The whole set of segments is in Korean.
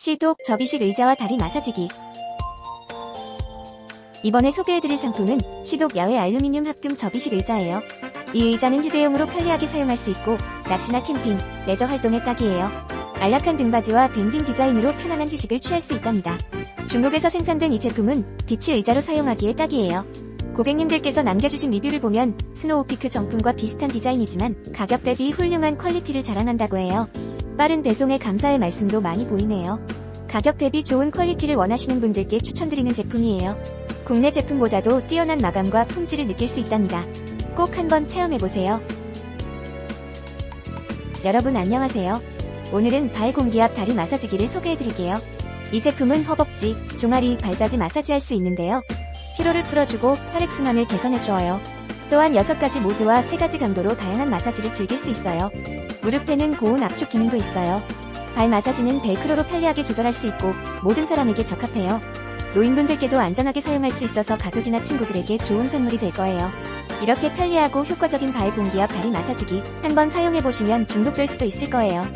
시독 접이식 의자와 다리 마사지기 이번에 소개해드릴 상품은 시독 야외 알루미늄 합금 접이식 의자예요. 이 의자는 휴대용으로 편리하게 사용할 수 있고 낚시나 캠핑, 레저 활동에 딱이에요. 안락한 등받이와 밴딩 디자인으로 편안한 휴식을 취할 수 있답니다. 중국에서 생산된 이 제품은 비치 의자로 사용하기에 딱이에요. 고객님들께서 남겨주신 리뷰를 보면 스노우피크 정품과 비슷한 디자인이지만 가격 대비 훌륭한 퀄리티를 자랑한다고 해요. 빠른 배송에 감사의 말씀도 많이 보이네요. 가격 대비 좋은 퀄리티를 원하시는 분들께 추천드리는 제품이에요. 국내 제품보다도 뛰어난 마감과 품질을 느낄 수 있답니다. 꼭 한번 체험해보세요. 여러분 안녕하세요. 오늘은 발 공기압 다리 마사지기를 소개해드릴게요. 이 제품은 허벅지, 종아리, 발까지 마사지할 수 있는데요. 피로를 풀어주고 혈액순환을 개선해주어요. 또한 6가지 모드와 3가지 강도로 다양한 마사지를 즐길 수 있어요. 무릎에는 고온 압축 기능도 있어요. 발 마사지는 벨크로로 편리하게 조절할 수 있고 모든 사람에게 적합해요. 노인분들께도 안전하게 사용할 수 있어서 가족이나 친구들에게 좋은 선물이 될 거예요. 이렇게 편리하고 효과적인 발 공기압 다리 마사지기 한번 사용해보시면 중독될 수도 있을 거예요.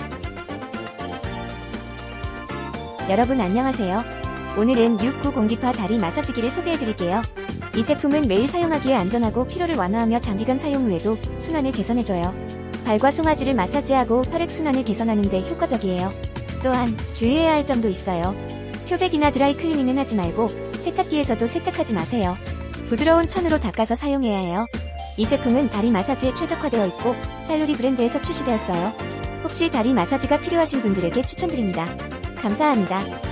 여러분 안녕하세요. 오늘은 69 공기파 다리 마사지기를 소개해드릴게요. 이 제품은 매일 사용하기에 안전하고 피로를 완화하며 장기간 사용 후에도 순환을 개선해줘요. 발과 송아지를 마사지하고 혈액순환을 개선하는 데 효과적이에요. 또한 주의해야 할 점도 있어요. 표백이나 드라이 클리닝은 하지 말고 세탁기에서도 세탁하지 마세요. 부드러운 천으로 닦아서 사용해야 해요. 이 제품은 다리 마사지에 최적화되어 있고 살루리 브랜드에서 출시되었어요. 혹시 다리 마사지가 필요하신 분들에게 추천드립니다. 감사합니다.